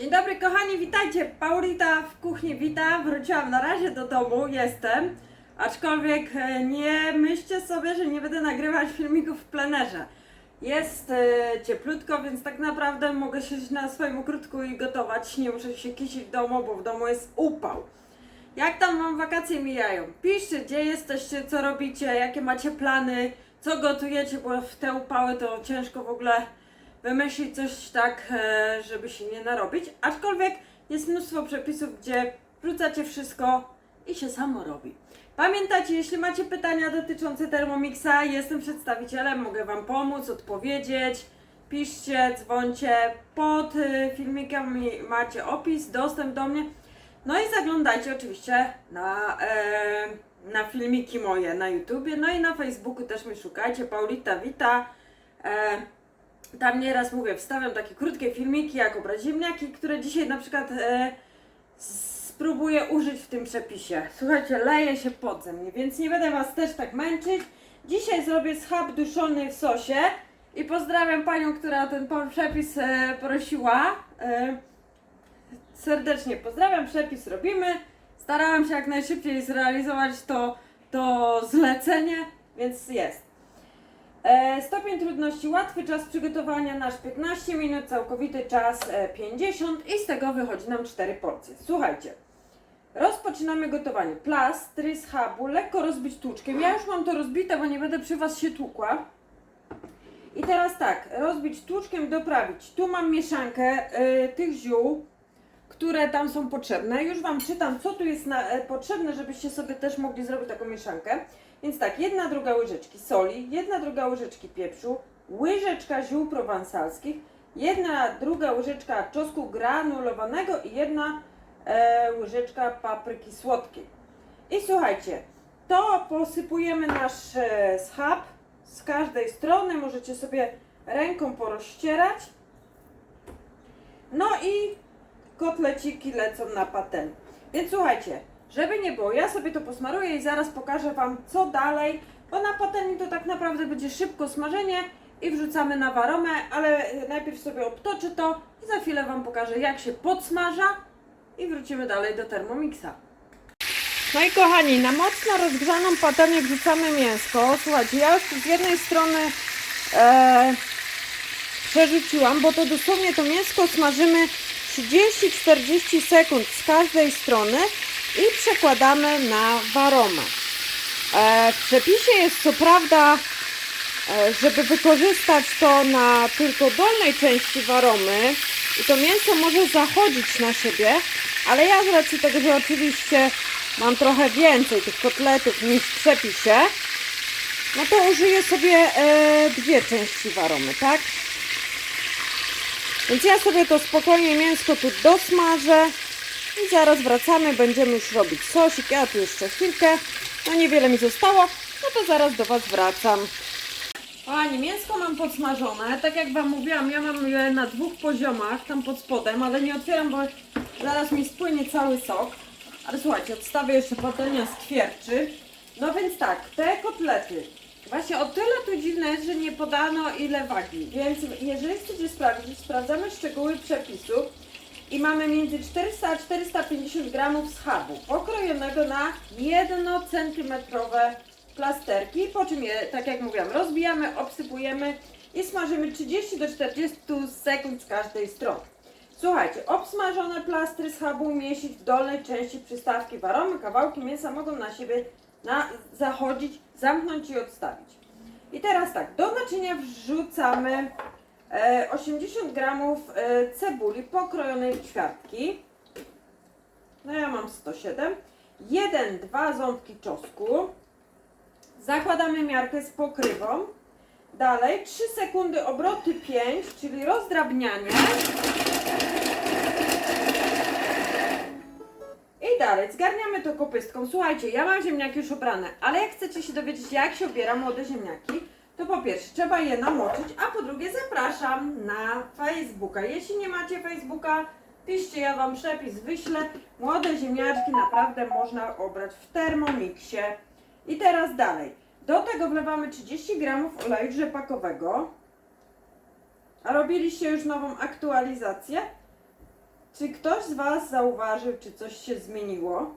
Dzień dobry kochani, witajcie. Paulita w kuchni wita. Wróciłam na razie do domu, jestem. Aczkolwiek e, nie myślcie sobie, że nie będę nagrywać filmików w plenerze. Jest e, cieplutko, więc tak naprawdę mogę siedzieć na swoim ogródku i gotować. Nie muszę się kisić w domu, bo w domu jest upał. Jak tam wam wakacje mijają? Piszcie, gdzie jesteście, co robicie, jakie macie plany, co gotujecie, bo w te upały to ciężko w ogóle wymyślić coś tak, e, żeby się nie narobić. Aczkolwiek jest mnóstwo przepisów, gdzie wrzucacie wszystko i się samo robi. Pamiętajcie, jeśli macie pytania dotyczące Thermomixa, jestem przedstawicielem, mogę Wam pomóc, odpowiedzieć. Piszcie, dzwońcie. Pod y, filmikiem macie opis, dostęp do mnie. No i zaglądajcie oczywiście na, e, na filmiki moje na YouTubie, no i na Facebooku też mnie szukajcie. Paulita Wita. E, tam nieraz mówię, wstawiam takie krótkie filmiki jak obraz ziemniaki, które dzisiaj na przykład e, spróbuję użyć w tym przepisie. Słuchajcie, leje się podzem więc nie będę Was też tak męczyć. Dzisiaj zrobię schab duszony w sosie i pozdrawiam Panią, która ten przepis e, prosiła. E, serdecznie pozdrawiam, przepis robimy. Starałam się jak najszybciej zrealizować to, to zlecenie, więc jest. E, stopień trudności łatwy, czas przygotowania nasz 15 minut, całkowity czas e, 50 i z tego wychodzi nam 4 porcje. Słuchajcie, rozpoczynamy gotowanie. Plastry z habu, lekko rozbić tłuczkiem. Ja już mam to rozbite, bo nie będę przy Was się tłukła. I teraz tak, rozbić tłuczkiem, doprawić. Tu mam mieszankę e, tych ziół, które tam są potrzebne. Już Wam czytam, co tu jest na, e, potrzebne, żebyście sobie też mogli zrobić taką mieszankę. Więc tak, jedna druga łyżeczki soli, jedna druga łyżeczki pieprzu, łyżeczka ziół prowansalskich, jedna druga łyżeczka czosnku granulowanego i jedna e, łyżeczka papryki słodkiej. I słuchajcie, to posypujemy nasz e, schab z każdej strony, możecie sobie ręką porozcierać. No i kotleciki lecą na patelnię. Więc słuchajcie, żeby nie było, ja sobie to posmaruję i zaraz pokażę Wam co dalej, bo na patelni to tak naprawdę będzie szybko smażenie i wrzucamy na waromę, ale najpierw sobie obtoczę to i za chwilę Wam pokażę jak się podsmaża i wrócimy dalej do Thermomixa. No i kochani, na mocno rozgrzaną patelnię wrzucamy mięsko. Słuchajcie, ja już z jednej strony e, przerzuciłam, bo to dosłownie to mięsko smażymy 30-40 sekund z każdej strony i przekładamy na waromę. E, w przepisie jest co prawda, e, żeby wykorzystać to na tylko dolnej części waromy i to mięso może zachodzić na siebie, ale ja z racji tego, że oczywiście mam trochę więcej tych kotletów niż w przepisie, no to użyję sobie e, dwie części waromy, tak? Więc ja sobie to spokojnie mięsko tu dosmażę i zaraz wracamy, będziemy już robić sosik. Ja tu jeszcze chwilkę, no niewiele mi zostało, no to zaraz do Was wracam. Kochani, mięsko mam podsmażone, tak jak Wam mówiłam, ja mam je na dwóch poziomach, tam pod spodem, ale nie otwieram, bo zaraz mi spłynie cały sok. Ale słuchajcie, odstawię jeszcze patelnia skwierczy. No więc tak, te kotlety, Właśnie o tyle tu dziwne że nie podano ile wagi, więc jeżeli chcecie sprawdzić, sprawdzamy szczegóły przepisu i mamy między 400 a 450 gramów schabu pokrojonego na 1 centymetrowe plasterki, po czym je, tak jak mówiłam, rozbijamy, obsypujemy i smażymy 30 do 40 sekund z każdej strony. Słuchajcie, obsmażone plastry schabu umieścić w dolnej części przystawki waromy, kawałki mięsa mogą na siebie na, zachodzić, zamknąć i odstawić. I teraz tak, do naczynia wrzucamy 80 gramów e, cebuli pokrojonej w ćwiartki. No ja mam 107. 1-2 ząbki czosnku. Zakładamy miarkę z pokrywą. Dalej 3 sekundy obroty 5, czyli rozdrabnianie. I dalej, zgarniamy to kopystką. Słuchajcie, ja mam ziemniaki już obrane, ale jak chcecie się dowiedzieć, jak się obiera młode ziemniaki, to po pierwsze trzeba je namoczyć, a po drugie zapraszam na Facebooka. Jeśli nie macie Facebooka, piszcie, ja Wam przepis wyślę. Młode ziemniaczki naprawdę można obrać w Thermomixie. I teraz dalej. Do tego wlewamy 30 g oleju rzepakowego. A robiliście już nową aktualizację? Czy ktoś z Was zauważył, czy coś się zmieniło?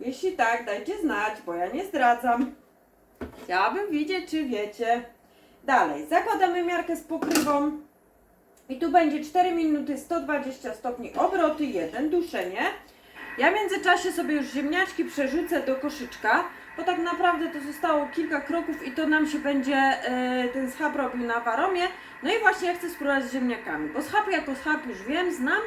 Jeśli tak, dajcie znać, bo ja nie zdradzam. Chciałabym widzieć, czy wiecie. Dalej, zakładamy miarkę z pokrywą. I tu będzie 4 minuty 120 stopni obroty, 1 duszenie. Ja w międzyczasie sobie już ziemniaczki przerzucę do koszyczka, bo tak naprawdę to zostało kilka kroków i to nam się będzie e, ten schab robił na waromie. No i właśnie ja chcę spróbować z ziemniakami, bo schab jako schab już wiem, znam,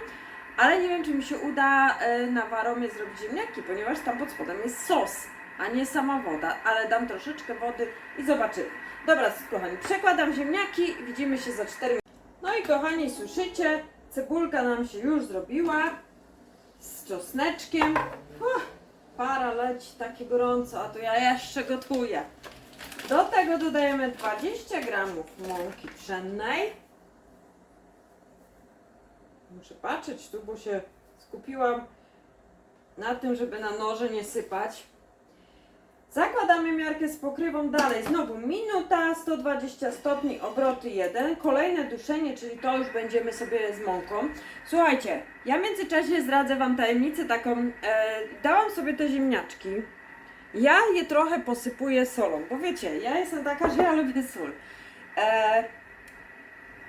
ale nie wiem czy mi się uda e, na waromie zrobić ziemniaki, ponieważ tam pod spodem jest sos, a nie sama woda, ale dam troszeczkę wody i zobaczymy. Dobra, kochani, przekładam ziemniaki widzimy się za 4 minuty. No i kochani, słyszycie, cebulka nam się już zrobiła z czosneczkiem. Uff, para leci takie gorąco, a to ja jeszcze gotuję. Do tego dodajemy 20 gramów mąki pszennej. Muszę patrzeć tu, bo się skupiłam na tym, żeby na noże nie sypać. Zakładamy miarkę z pokrywą dalej. Znowu minuta, 120 stopni, obroty 1. Kolejne duszenie, czyli to już będziemy sobie z mąką. Słuchajcie, ja w międzyczasie zdradzę Wam tajemnicę taką. E, dałam sobie te ziemniaczki. Ja je trochę posypuję solą, bo wiecie, ja jestem taka, że ja lubię sól. E,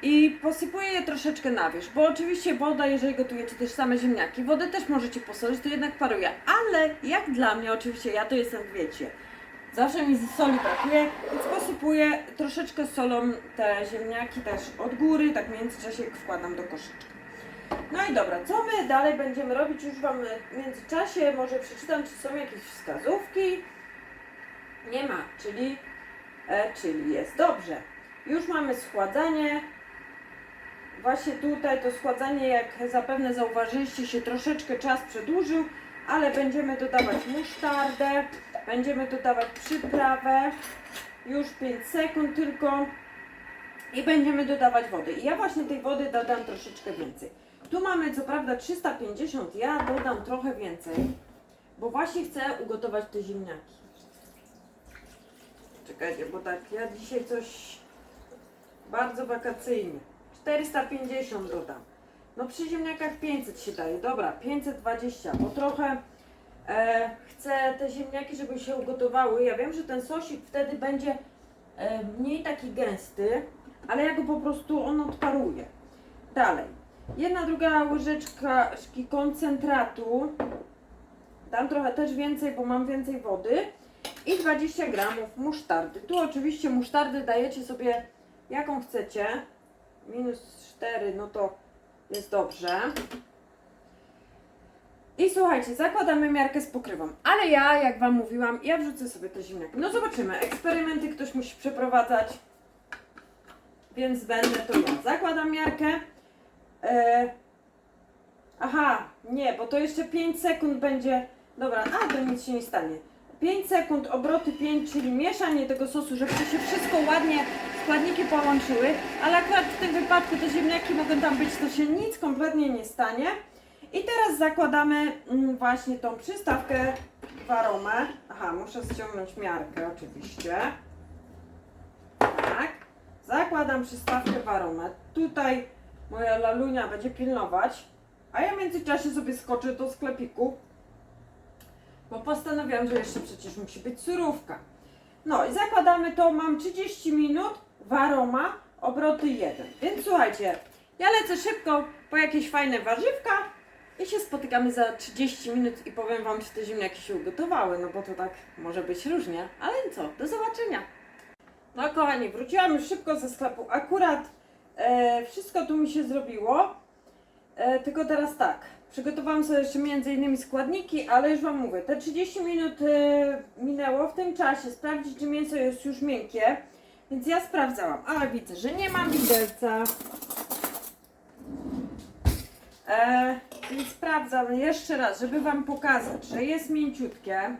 I posypuję je troszeczkę na wierzch, bo oczywiście woda, jeżeli gotujecie też same ziemniaki, wodę też możecie posolić, to jednak paruje. Ale jak dla mnie, oczywiście ja to jestem, wiecie, zawsze mi soli brakuje, więc posypuję troszeczkę solą te ziemniaki też od góry, tak w międzyczasie wkładam do koszyczka. No i dobra, co my dalej będziemy robić? Już Wam w międzyczasie może przeczytam, czy są jakieś wskazówki. Nie ma, czyli, e, czyli jest dobrze. Już mamy schładzanie. Właśnie tutaj to schładzanie, jak zapewne zauważyliście, się troszeczkę czas przedłużył, ale będziemy dodawać musztardę, będziemy dodawać przyprawę, już 5 sekund tylko i będziemy dodawać wody. I ja właśnie tej wody dodam troszeczkę więcej. Tu mamy co prawda 350, ja dodam trochę więcej, bo właśnie chcę ugotować te ziemniaki. Czekajcie, bo tak, ja dzisiaj coś bardzo wakacyjnie. 450 dodam. No przy ziemniakach 500 się daje. Dobra, 520, bo trochę e, chcę te ziemniaki, żeby się ugotowały. Ja wiem, że ten sosik wtedy będzie e, mniej taki gęsty, ale ja go po prostu, on odparuje. Dalej. Jedna druga łyżeczka koncentratu. Dam trochę też więcej, bo mam więcej wody. I 20 gramów musztardy. Tu oczywiście musztardy dajecie sobie jaką chcecie. Minus 4, no to jest dobrze. I słuchajcie, zakładamy miarkę z pokrywą. Ale ja, jak Wam mówiłam, ja wrzucę sobie te ziemniaki. No zobaczymy. Eksperymenty ktoś musi przeprowadzać. Więc będę to ja. Zakładam miarkę. E... Aha, nie, bo to jeszcze 5 sekund będzie. Dobra, a to nic się nie stanie. 5 sekund, obroty 5, czyli mieszanie tego sosu, żeby to się wszystko ładnie, składniki połączyły, ale akurat w tym wypadku te ziemniaki mogą tam być, to się nic kompletnie nie stanie. I teraz zakładamy mm, właśnie tą przystawkę waromę. Aha, muszę ściągnąć miarkę oczywiście. Tak. Zakładam przystawkę waromę. Tutaj moja lalunia będzie pilnować, a ja w międzyczasie sobie skoczę do sklepiku, bo postanowiłam, że jeszcze przecież musi być surówka. No i zakładamy to, mam 30 minut, waroma, obroty 1. Więc słuchajcie, ja lecę szybko po jakieś fajne warzywka i się spotykamy za 30 minut i powiem Wam, czy te ziemniaki się ugotowały, no bo to tak może być różnie. Ale co, do zobaczenia. No kochani, wróciłam już szybko ze sklepu. Akurat e, wszystko tu mi się zrobiło. E, tylko teraz tak, przygotowałam sobie jeszcze między innymi składniki, ale już Wam mówię, te 30 minut e, minęło w tym czasie, sprawdzić czy mięso jest już miękkie, więc ja sprawdzałam, ale widzę, że nie mam widelca. E, więc sprawdzam jeszcze raz, żeby Wam pokazać, że jest mięciutkie.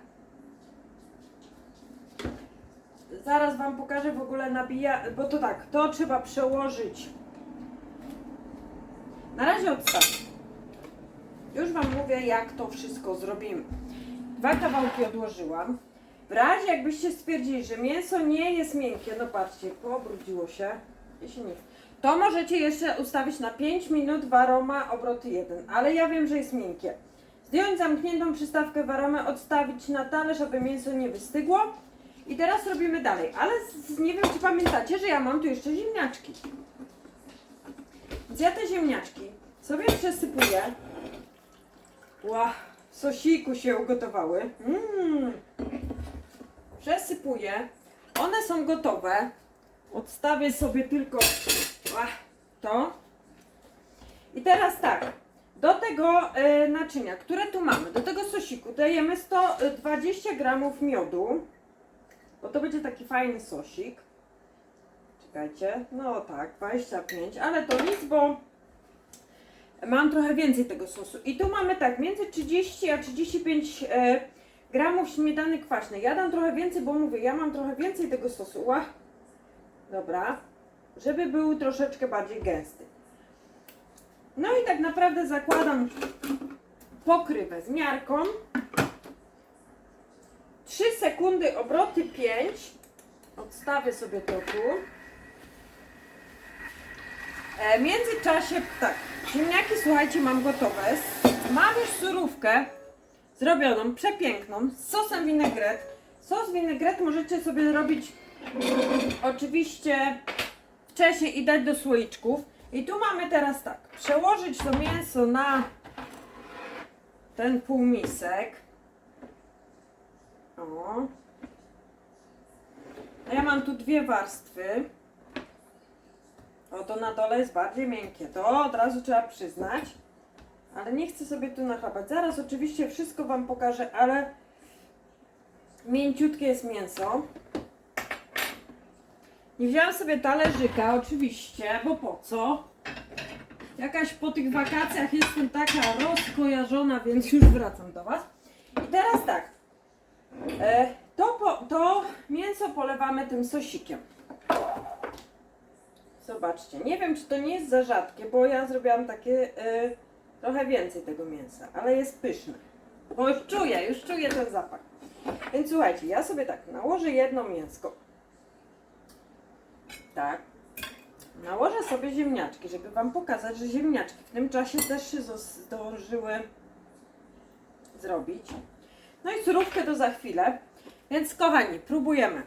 Zaraz Wam pokażę w ogóle nabija, bo to tak, to trzeba przełożyć. Na razie odstawię. Już Wam mówię, jak to wszystko zrobimy. Dwa kawałki odłożyłam. W razie jakbyście stwierdzili, że mięso nie jest miękkie, no patrzcie, pobrudziło się. Jeśli nie, To możecie jeszcze ustawić na 5 minut waroma obroty 1, ale ja wiem, że jest miękkie. Zdjąć zamkniętą przystawkę waromę, odstawić na talerz, aby mięso nie wystygło. I teraz robimy dalej, ale z, nie wiem, czy pamiętacie, że ja mam tu jeszcze ziemniaczki. Więc ja te ziemniaczki sobie przesypuję. Ła, w sosiku się ugotowały. Mmm. Przesypuję. One są gotowe. Odstawię sobie tylko ła, to. I teraz tak. Do tego e, naczynia, które tu mamy, do tego sosiku dajemy 120 gramów miodu. Bo to będzie taki fajny sosik. Czekajcie. No tak, 25, ale to nic, bo mam trochę więcej tego sosu. I tu mamy tak, między 30 a 35 e, gramów śmietany kwaśnej. Ja dam trochę więcej, bo mówię, ja mam trochę więcej tego sosu. Ła. Dobra. Żeby był troszeczkę bardziej gęsty. No i tak naprawdę zakładam pokrywę z miarką. 3 sekundy, obroty 5. Odstawię sobie to tu. E, w międzyczasie, tak, ziemniaki, słuchajcie, mam gotowe. Mam już surówkę zrobioną, przepiękną, z sosem vinaigrette. Sos vinaigrette możecie sobie robić oczywiście wcześniej i dać do słoiczków. I tu mamy teraz tak, przełożyć to mięso na ten półmisek. O. A ja mam tu dwie warstwy. O, to na dole jest bardziej miękkie. To od razu trzeba przyznać. Ale nie chcę sobie tu nachapać. Zaraz oczywiście wszystko Wam pokażę, ale mięciutkie jest mięso. Nie wzięłam sobie talerzyka, oczywiście, bo po co? Jakaś po tych wakacjach jestem taka rozkojarzona, więc już wracam do Was. I teraz tak. E, to, to mięso polewamy tym sosikiem. Zobaczcie, nie wiem czy to nie jest za rzadkie, bo ja zrobiłam takie e, trochę więcej tego mięsa, ale jest pyszne. Bo już czuję, już czuję ten zapach. Więc słuchajcie, ja sobie tak nałożę jedno mięsko. Tak. Nałożę sobie ziemniaczki, żeby Wam pokazać, że ziemniaczki w tym czasie też się zdążyły zrobić. No i surówkę to za chwilę. Więc kochani, próbujemy.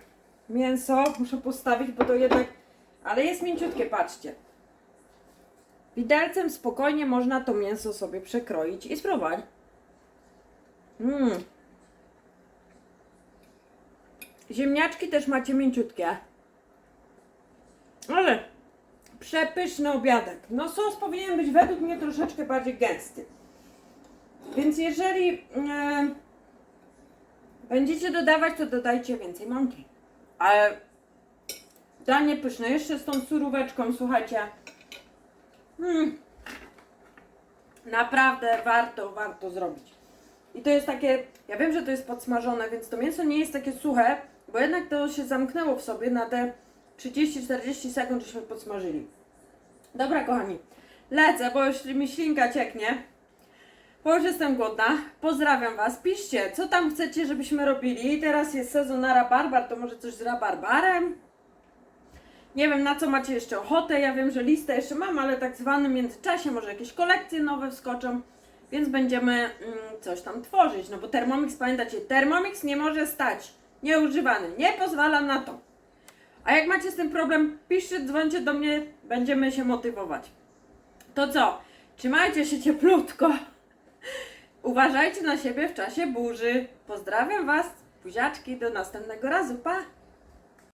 Mięso muszę postawić, bo to jednak... Ale jest mięciutkie, patrzcie. Widelcem spokojnie można to mięso sobie przekroić i spróbować. Mmm. Ziemniaczki też macie mięciutkie. Ale przepyszny obiadek. No sos powinien być według mnie troszeczkę bardziej gęsty. Więc jeżeli e, będziecie dodawać, to dodajcie więcej mąki. Ale danie pyszne. Jeszcze z tą suróweczką, słuchajcie. Mm, naprawdę warto, warto zrobić. I to jest takie, ja wiem, że to jest podsmażone, więc to mięso nie jest takie suche, bo jednak to się zamknęło w sobie na te 30-40 sekund, żeśmy podsmażyli. Dobra, kochani, lecę, bo już mi ślinka cieknie. Bo już jestem głodna. Pozdrawiam Was. Piszcie, co tam chcecie, żebyśmy robili. Teraz jest sezon na rabarbar, to może coś z rabarbarem? Nie wiem, na co macie jeszcze ochotę. Ja wiem, że listę jeszcze mam, ale tak zwanym międzyczasie może jakieś kolekcje nowe wskoczą. Więc będziemy mm, coś tam tworzyć. No bo Thermomix, pamiętacie, Thermomix nie może stać nieużywany. Nie pozwalam na to. A jak macie z tym problem, piszcie, dzwońcie do mnie, będziemy się motywować. To co? Trzymajcie się cieplutko. Uważajcie na siebie w czasie burzy. Pozdrawiam Was. Buziaczki, do następnego razu. Pa!